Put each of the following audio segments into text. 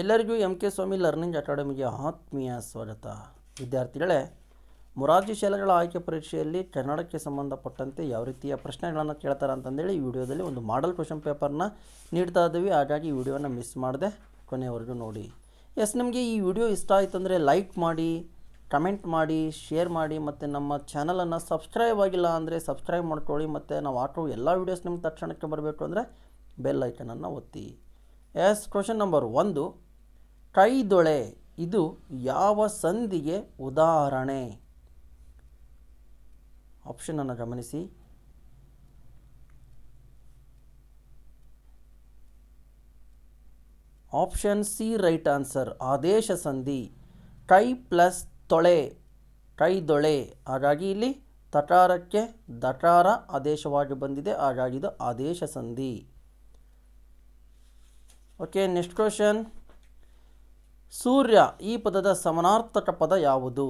ಎಲ್ಲರಿಗೂ M K ಸ್ವಾಮಿ learning ಅಕಾಡೆಮಿಗೆ ಆತ್ಮೀಯ ಸ್ವಾಗತ. ವಿದ್ಯಾರ್ಥಿಗಳೇ, ಮೊರಾರ್ಜಿ ಶಾಲೆಗಳ ಆಯ್ಕೆ ಪರೀಕ್ಷೆಯಲ್ಲಿ ಕನ್ನಡಕ್ಕೆ ಸಂಬಂಧಪಟ್ಟಂತೆ ಯಾವ ರೀತಿಯ ಪ್ರಶ್ನೆಗಳನ್ನು ಕೇಳ್ತಾರೆ ಅಂತಂದೇಳಿ ಈ ವಿಡಿಯೋದಲ್ಲಿ ಒಂದು ಮಾಡಲ್ ಕ್ವಶನ್ ಪೇಪರ್ನ ನೀಡ್ತಾ ಇದ್ದೀವಿ. ಹಾಗಾಗಿ ಈ ವಿಡಿಯೋನ ಮಿಸ್ ಮಾಡದೆ ಕೊನೆಯವರೆಗೂ ನೋಡಿ. ಎಸ್, ನಿಮಗೆ ಈ ವಿಡಿಯೋ ಇಷ್ಟ ಆಯಿತು ಅಂದರೆ ಲೈಕ್ ಮಾಡಿ ಕಮೆಂಟ್ ಮಾಡಿ ಶೇರ್ ಮಾಡಿ, ಮತ್ತು ನಮ್ಮ ಚಾನಲನ್ನು ಸಬ್ಸ್ಕ್ರೈಬ್ ಆಗಿಲ್ಲ ಅಂದರೆ ಸಬ್ಸ್ಕ್ರೈಬ್ ಮಾಡ್ಕೊಳ್ಳಿ, ಮತ್ತು ನಾವು ಆಟೋ ಎಲ್ಲ ವೀಡಿಯೋಸ್ ನಿಮ್ಗೆ ತಕ್ಷಣಕ್ಕೆ ಬರಬೇಕು ಅಂದರೆ ಬೆಲ್ ಐಕನನ್ನು ಒತ್ತಿ. ಎಸ್ ಕ್ವಶನ್ ನಂಬರ್ ಒಂದು. ಕೈದೊಳೆ, ಇದು ಯಾವ ಸಂಧಿಗೆ ಉದಾಹರಣೆ? ಆಪ್ಷನನ್ನು ಗಮನಿಸಿ. ಆಪ್ಷನ್ ಸಿ ರೈಟ್ ಆನ್ಸರ್ ಆದೇಶ ಸಂಧಿ. ಕೈ ಪ್ಲಸ್ ತೊಳೆ, ಕೈದೊಳೆ. ಹಾಗಾಗಿ ಇಲ್ಲಿ ತಟಾರಕ್ಕೆ ದಟಾರ ಆದೇಶವಾಗಿ ಬಂದಿದೆ, ಹಾಗಾಗಿ ಇದು ಆದೇಶ ಸಂಧಿ. ಓಕೆ ನೆಕ್ಸ್ಟ್ ಕ್ವಶನ್ ಸೂರ್ಯ ಈ ಪದದ ಸಮಾನಾರ್ಥಕ ಪದ ಯಾವುದು?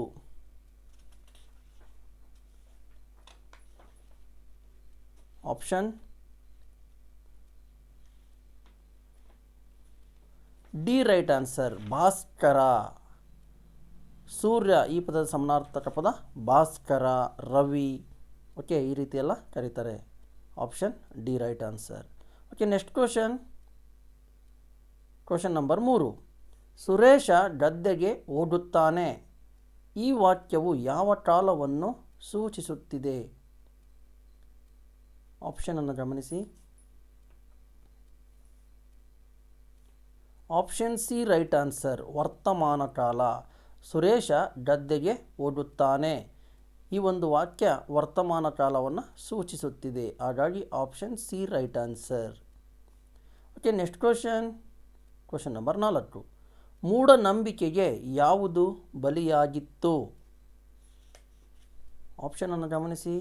ಆಪ್ಷನ್ ಡಿ ರೈಟ್ ಆನ್ಸರ್ ಭಾಸ್ಕರ. ಸೂರ್ಯ ಈ ಪದದ ಸಮಾನಾರ್ಥಕ ಪದ ಭಾಸ್ಕರ, ರವಿ. ಓಕೆ, ಈ ರೀತಿ ಎಲ್ಲ ಕರೀತಾರೆ. Option D right answer. Okay, next question. Question number ಮೂರು. ಸುರೇಶ ಗದ್ದೆಗೆ ಓಡುತ್ತಾನೆ. ಈ ವಾಕ್ಯವು ಯಾವ ಕಾಲವನ್ನು ಸೂಚಿಸುತ್ತಿದೆ? ಆಪ್ಷನನ್ನು ಗಮನಿಸಿ. ಆಪ್ಷನ್ ಸಿ ರೈಟ್ ಆನ್ಸರ್, ವರ್ತಮಾನ ಕಾಲ ಸುರೇಶ ಗದ್ದೆಗೆ ಓಡುತ್ತಾನೆ. ಈ ಒಂದು ವಾಕ್ಯ ವರ್ತಮಾನ ಕಾಲವನ್ನು ಸೂಚಿಸುತ್ತಿದೆ. ಹಾಗಾಗಿ option C right answer. Okay, next question. Question number ನಾಲ್ಕು. ಮೂಢನಂಬಿಕೆಗೆ ಯಾವುದು ಬಲಿಯಾಗಿತ್ತು? ಆಪ್ಷನನ್ನು ಗಮನಿಸಿ.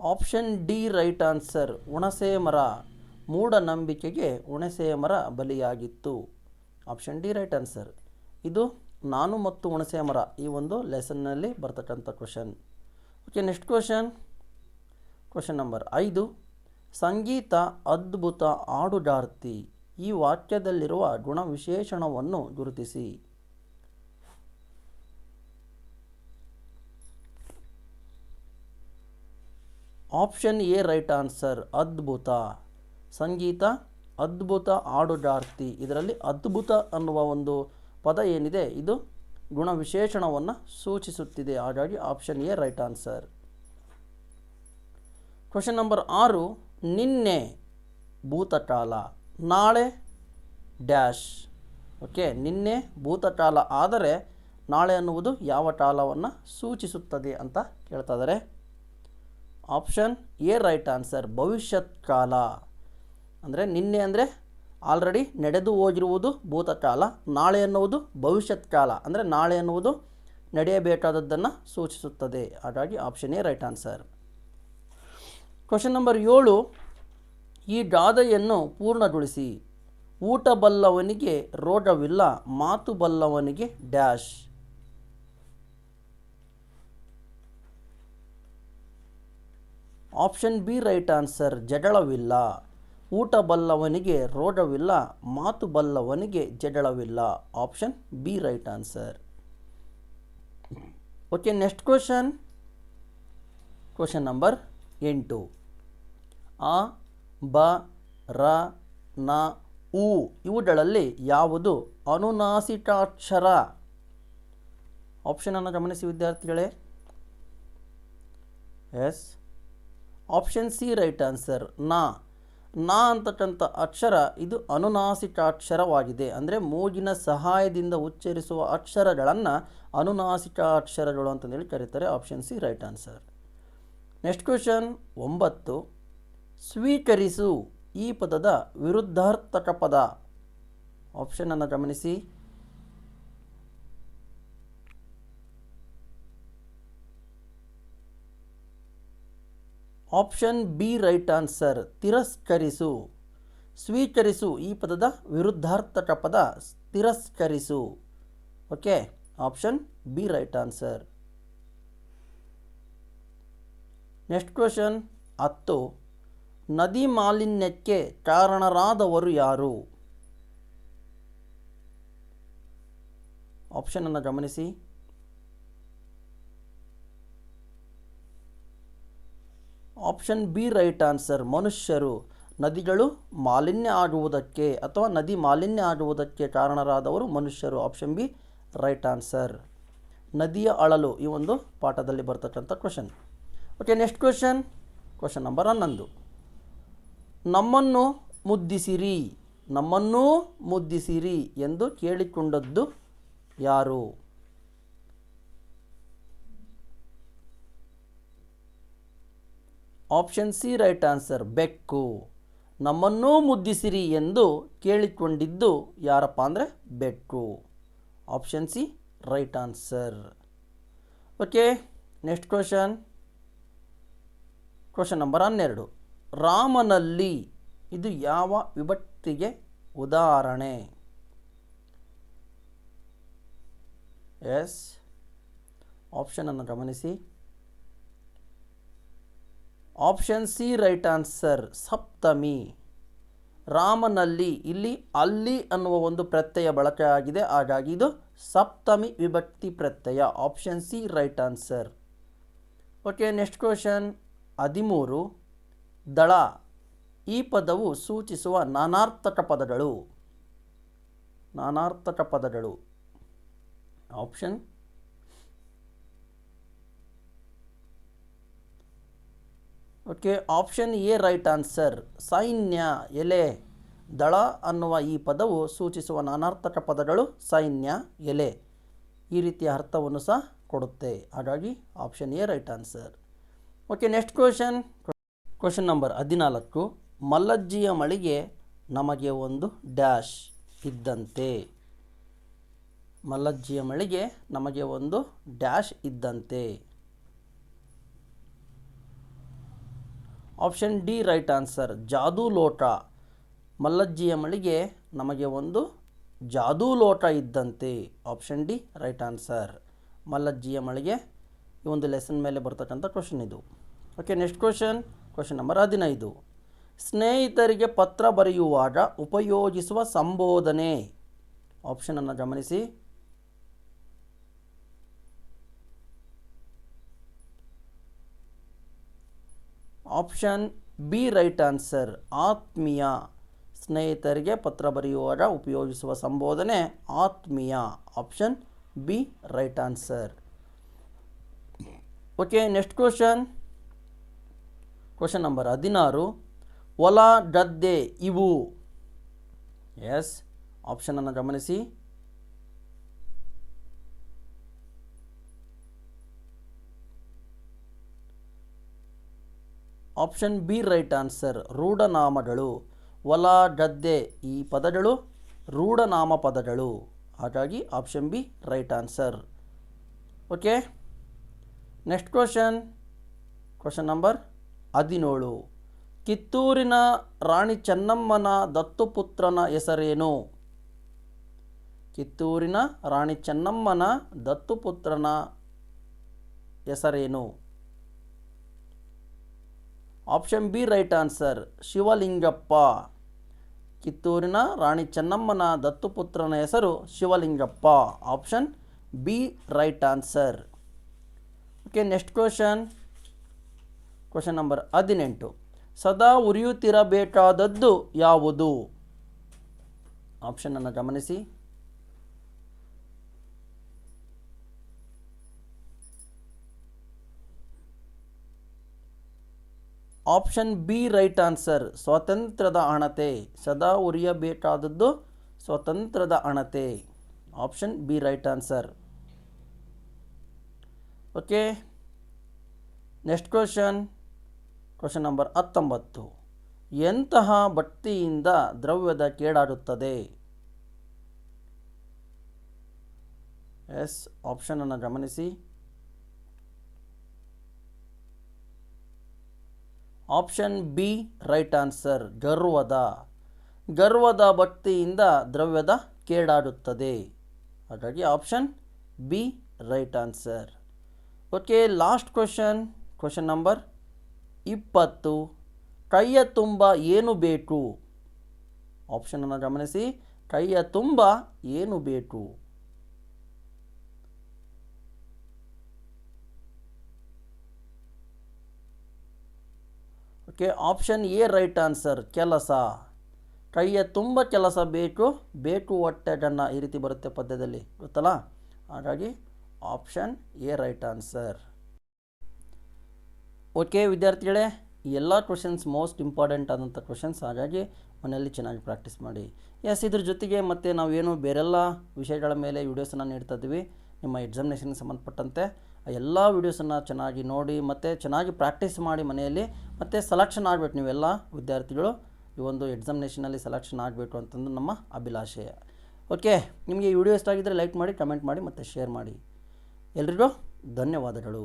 ಆಪ್ಷನ್ ಡಿ ರೈಟ್ ಆನ್ಸರ್ ಹುಣಸೆ ಮರ. ಮೂಢನಂಬಿಕೆಗೆ ಹುಣಸೆ ಮರ ಬಲಿಯಾಗಿತ್ತು. ಆಪ್ಷನ್ ಡಿ ರೈಟ್ ಆನ್ಸರ್ ಇದು ನಾನು ಮತ್ತು ಹುಣಸೆ ಮರ ಈ ಒಂದು ಲೆಸನ್ನಲ್ಲಿ ಬರ್ತಕ್ಕಂಥ question okay next question question number ಐದು. ಸಂಗೀತ, ಅದ್ಭುತ ಹಾಡುಗಾರ್ತಿ ಈ ವಾಕ್ಯದಲ್ಲಿರುವ ಗುಣವಿಶೇಷಣವನ್ನು ಗುರುತಿಸಿ. ಆಪ್ಷನ್ ಎ ರೈಟ್ ಆನ್ಸರ್ ಅದ್ಭುತ. ಸಂಗೀತ, ಅದ್ಭುತ ಹಾಡುಗಾರ್ತಿ ಇದರಲ್ಲಿ ಅದ್ಭುತ ಅನ್ನುವ ಒಂದು ಪದ ಏನಿದೆ? ಇದು ಗುಣವಿಶೇಷಣವನ್ನು ಸೂಚಿಸುತ್ತಿದೆ. ಹಾಗಾಗಿ option A right answer question number ಆರು, ನಿನ್ನೆ ಭೂತಕಾಲ ನಾಳೆ ಡ್ಯಾಶ್. ಓಕೆ ನಿನ್ನೆ ಭೂತಕಾಲ ಆದರೆ ನಾಳೆ ಅನ್ನುವುದು ಯಾವ ಕಾಲವನ್ನು ಸೂಚಿಸುತ್ತದೆ ಅಂತ ಕೇಳ್ತಾ ಇದ್ದಾರೆ ಆಪ್ಷನ್ ಎ ರೈಟ್ ಆನ್ಸರ್ ಭವಿಷ್ಯತ್ ಕಾಲ. ಅಂದರೆ ನಿನ್ನೆ ಅಂದರೆ ಆಲ್ರೆಡಿ ನಡೆದು ಹೋಗಿರುವುದು ಭೂತಕಾಲ ನಾಳೆ ಅನ್ನುವುದು ಭವಿಷ್ಯತ್ ಕಾಲ. ಅಂದರೆ ನಾಳೆ ಅನ್ನುವುದು ನಡೆಯಬೇಕಾದದ್ದನ್ನು ಸೂಚಿಸುತ್ತದೆ. ಹಾಗಾಗಿ option A right answer question number ಏಳು, ಈ ಗಾದೆಯನ್ನು ಪೂರ್ಣಗೊಳಿಸಿ. ಊಟ ಬಲ್ಲವನಿಗೆ ರೋಗವಿಲ್ಲ ಮಾತು ಬಲ್ಲವನಿಗೆ dash. Option B right answer, ಜಗಳವಿಲ್ಲ. ಊಟ ಬಲ್ಲವನಿಗೆ ರೋಗವಿಲ್ಲ ಮಾತು ಬಲ್ಲವನಿಗೆ ಜಗಳವಿಲ್ಲ. Option B right answer. Okay next question question number ಎಂಟು. ಆ, ಬ, ರ, ನ, ಉ ಇವುಗಳಲ್ಲಿ ಯಾವುದು ಅನುನಾಸಿಕಾಕ್ಷರ? ಆಪ್ಷನನ್ನು ಗಮನಿಸಿ ವಿದ್ಯಾರ್ಥಿಗಳೇ. Yes. Option C right answer. ನಾ. ನಾ ಅಂತಕ್ಕಂಥ ಅಕ್ಷರ, ಇದು ಅನುನಾಸಿಕಾಕ್ಷರವಾಗಿದೆ. ಅಂದರೆ ಮೂಗಿನ ಸಹಾಯದಿಂದ ಉಚ್ಚರಿಸುವ ಅಕ್ಷರಗಳನ್ನು ಅನುನಾಸಿಕಾಕ್ಷರಗಳು ಅಂತಂದೇಳಿ ಕರೀತಾರೆ. Option C right answer. Next question ಒಂಬತ್ತು. ಸ್ವೀಕರಿಸು. ಈ ಪದದ ವಿರುದ್ಧಾರ್ಥಕ ಪದ. ಆಪ್ಷನನ್ನು ಗಮನಿಸಿ. ಆಪ್ಷನ್ ಬಿ ರೈಟ್ ಆನ್ಸರ್ ತಿರಸ್ಕರಿಸು. ಸ್ವೀಕರಿಸು. ಈ ಪದದ ವಿರುದ್ಧಾರ್ಥಕ ಪದ. ತಿರಸ್ಕರಿಸು. Okay option B right answer next question ಹತ್ತು. ನದಿ ಮಾಲಿನ್ಯಕ್ಕೆ ಕಾರಣರಾದವರು ಯಾರು? ಆಪ್ಷನನ್ನು ಗಮನಿಸಿ. ಆಪ್ಷನ್ ಬಿ ರೈಟ್ ಆನ್ಸರ್ ಮನುಷ್ಯರು ನದಿಗಳು ಮಾಲಿನ್ಯ ಆಗುವುದಕ್ಕೆ ಅಥವಾ ನದಿ ಮಾಲಿನ್ಯ ಆಗುವುದಕ್ಕೆ ಕಾರಣರಾದವರು ಮನುಷ್ಯರು. ಆಪ್ಷನ್ ಬಿ ರೈಟ್ ಆನ್ಸರ್ ನದಿಯ ಅಳಲು ಈ ಒಂದು ಪಾಠದಲ್ಲಿ ಬರ್ತಕ್ಕಂಥ question okay next question question number ಹನ್ನೊಂದು. ನಮ್ಮನ್ನು ಮುದ್ದಿಸಿರಿ, ನಮ್ಮನ್ನೂ ಮುದ್ದಿಸಿರಿ ಎಂದು ಕೇಳಿಕೊಂಡದ್ದು ಯಾರು? ಆಪ್ಷನ್ ಸಿ ರೈಟ್ ಆನ್ಸರ್, ಬೆಕ್ಕು. ನಮ್ಮನ್ನೂ ಮುದ್ದಿಸಿರಿ ಎಂದು ಕೇಳಿಕೊಂಡಿದ್ದು ಯಾರಪ್ಪ ಅಂದರೆ ಬೆಕ್ಕು. Option C right answer. Okay, next question. Question number ಹನ್ನೆರಡು. ರಾಮನಲ್ಲಿ ಇದು ಯಾವ ವಿಭಕ್ತಿಗೆ ಉದಾಹರಣೆ? ಎಸ್. ಆಪ್ಷನನ್ನು ಗಮನಿಸಿ. ಆಪ್ಷನ್ ಸಿ ರೈಟ್ ಆನ್ಸರ್, ಸಪ್ತಮಿ. ರಾಮನಲ್ಲಿ ಇಲ್ಲಿ ಅಲ್ಲಿ ಅನ್ನುವ ಒಂದು ಪ್ರತ್ಯಯ ಬಳಕೆ ಆಗಿದೆ, ಹಾಗಾಗಿ ಇದು ಸಪ್ತಮಿ ವಿಭಕ್ತಿ ಪ್ರತ್ಯಯ. Option C right answer. Okay next question ಹದಿಮೂರು. ದಳ. ಈ ಪದವು ಸೂಚಿಸುವ ನಾನಾರ್ಥಕ ಪದಗಳು. ನಾನಾರ್ಥಕ ಪದಗಳು. Option. Okay, option A right answer. ಸೈನ್ಯ, ಎಲೆ. ದಳ ಅನ್ನುವ ಈ ಪದವು ಸೂಚಿಸುವ ನಾನಾರ್ಥಕ ಪದಗಳು ಸೈನ್ಯ, ಎಲೆ. ಈ ರೀತಿಯ ಅರ್ಥವನ್ನು ಸಹ ಕೊಡುತ್ತೆ. ಹಾಗಾಗಿ option A right answer. Okay, next question. Question number ಹದಿನಾಲ್ಕು. ಮಲ್ಲಜ್ಜಿಯ ಮಳಿಗೆ ನಮಗೆ ಒಂದು ಡ್ಯಾಶ್ ಇದ್ದಂತೆ. ಮಲ್ಲಜ್ಜಿಯ ಮಳಿಗೆ ನಮಗೆ ಒಂದು ಡ್ಯಾಶ್ ಇದ್ದಂತೆ. ಆಪ್ಷನ್ ಡಿ ರೈಟ್ ಆನ್ಸರ್ ಜಾದೂ ಲೋಟ. ಮಲ್ಲಜ್ಜಿಯ ಮಳಿಗೆ ನಮಗೆ ಒಂದು ಜಾದೂ ಲೋಟ ಇದ್ದಂತೆ. ಆಪ್ಷನ್ ಡಿ ರೈಟ್ ಆನ್ಸರ್ ಮಲ್ಲಜ್ಜಿಯ ಮಳಿಗೆ ಈ ಒಂದು ಲೆಸನ್ ಮೇಲೆ ಬರ್ತಕ್ಕಂಥ ಕ್ವಶನ್ ಇದು. Okay next question question number ಹದಿನೈದು. ಸ್ನೇಹಿತರಿಗೆ ಪತ್ರ ಬರೆಯುವಾಗ ಉಪಯೋಗಿಸುವ ಸಂಬೋಧನೆ. ಆಪ್ಷನನ್ನು ಗಮನಿಸಿ. ಆಪ್ಷನ್ ಬಿ ರೈಟ್ ಆನ್ಸರ್ ಆತ್ಮೀಯ. ಸ್ನೇಹಿತರಿಗೆ ಪತ್ರ ಬರೆಯುವಾಗ ಉಪಯೋಗಿಸುವ ಸಂಬೋಧನೆ. ಆತ್ಮೀಯ. Option B right answer okay next question question number ಹದಿನಾರು. ಹೊಲ ಗದ್ದೆ ಇವು. ಎಸ್ ಆಪ್ಷನನ್ನು ಗಮನಿಸಿ. ಆಪ್ಷನ್ ಬಿ ರೈಟ್ ಆನ್ಸರ್ ರೂಢನಾಮಗಳು. ಹೊಲ ಗದ್ದೆ ಈ ಪದಗಳು ರೂಢನಾಮ ಪದಗಳು ಹಾಗಾಗಿ option B right answer okay next question question number ಹದಿನೇಳು. ಕಿತ್ತೂರಿನ ರಾಣಿ ಚೆನ್ನಮ್ಮನ ದತ್ತುಪುತ್ರನ ಹೆಸರೇನು? ಕಿತ್ತೂರಿನ ರಾಣಿ ಚೆನ್ನಮ್ಮನ ದತ್ತುಪುತ್ರನ ಹೆಸರೇನು? Option B right answer, Shivalingappa. ಕಿತ್ತೂರಿನ ರಾಣಿ ಚೆನ್ನಮ್ಮನ ದತ್ತುಪುತ್ರನ ಹೆಸರು Shivalingappa. Option B right answer. Okay, next question. Question number ಹದಿನೆಂಟು. ಸದಾ ಉರಿಯುತ್ತಿರಬೇಕಾದದ್ದು ಯಾವುದು? ಆಪ್ಷನನ್ನು ಗಮನಿಸಿ. ಆಪ್ಷನ್ ಬಿ ರೈಟ್ ಆನ್ಸರ್ ಸ್ವಾತಂತ್ರ್ಯದ ಅಣತೆ. ಸದಾ ಉರಿಯಬೇಕಾದದ್ದು ಸ್ವಾತಂತ್ರ್ಯದ ಅಣತೆ. Option B right answer okay next question question number ಹತ್ತೊಂಬತ್ತು. ಎಂತಹ ಭಕ್ತಿಯಿಂದ ದ್ರವ್ಯದ ಕೇಡಾಡುತ್ತದೆ? ಎಸ್ ಆಪ್ಷನನ್ನು ಗಮನಿಸಿ. ಆಪ್ಷನ್ ಬಿ ರೈಟ್ ಆನ್ಸರ್ ಗರ್ವದ. ಗರ್ವದ ಭಕ್ತಿಯಿಂದ ದ್ರವ್ಯದ ಕೇಡಾಡುತ್ತದೆ. ಹಾಗಾಗಿ option B right answer okay last question question number ಇಪ್ಪತ್ತು, ಕೈಯ ತುಂಬ ಏನು ಬೇಕು ಆಪ್ಷನನ್ನು ಗಮನಿಸಿ. ಕೈಯ ತುಂಬ ಏನು ಬೇಕು okay option A right answer ಕೆಲಸ. ಕೈಯ ತುಂಬ ಕೆಲಸ ಬೇಕು ಬೇಕು ಹೊಟ್ಟೆಗನ್ನ ಈ ರೀತಿ ಬರುತ್ತೆ ಪದ್ಯದಲ್ಲಿ, ಗೊತ್ತಲ್ಲ? ಹಾಗಾಗಿ option A right answer okay ವಿದ್ಯಾರ್ಥಿಗಳೇ ಎಲ್ಲ ಕ್ವಶನ್ಸ್ ಮೋಸ್ಟ್ ಇಂಪಾರ್ಟೆಂಟ್ ಆದಂಥ ಕ್ವಶನ್ಸ್ ಹಾಗಾಗಿ ಮನೆಯಲ್ಲಿ ಚೆನ್ನಾಗಿ ಪ್ರಾಕ್ಟೀಸ್ ಮಾಡಿ. ಎಸ್ ಇದ್ರ ಜೊತೆಗೆ ಮತ್ತು ಏನು ಬೇರೆಲ್ಲ ವಿಷಯಗಳ ಮೇಲೆ ವೀಡಿಯೋಸನ್ನು ನೀಡ್ತಾ ಇದ್ದೀವಿ. ನಿಮ್ಮ ಎಕ್ಸಾಮಿನೇಷನ್ಗೆ ಸಂಬಂಧಪಟ್ಟಂತೆ ಆ ಎಲ್ಲ ವೀಡಿಯೋಸನ್ನು ಚೆನ್ನಾಗಿ ನೋಡಿ ಮತ್ತು ಚೆನ್ನಾಗಿ ಪ್ರಾಕ್ಟೀಸ್ ಮಾಡಿ ಮನೆಯಲ್ಲಿ ಮತ್ತು ಸೆಲೆಕ್ಷನ್ ಆಗಬೇಕು ನೀವೆಲ್ಲ ವಿದ್ಯಾರ್ಥಿಗಳು. ಈ ಒಂದು ಎಕ್ಸಾಮಿನೇಷನಲ್ಲಿ ಸೆಲೆಕ್ಷನ್ ಆಗಬೇಕು ಅಂತಂದು ನಮ್ಮ ಅಭಿಲಾಷೆ. ಓಕೆ ನಿಮಗೆ ಈ ವಿಡಿಯೋ ಇಷ್ಟ ಆಗಿದ್ದರೆ ಲೈಕ್ ಮಾಡಿ ಕಮೆಂಟ್ ಮಾಡಿ ಮತ್ತು ಶೇರ್ ಮಾಡಿ. ಎಲ್ರಿಗೂ ಧನ್ಯವಾದಗಳು.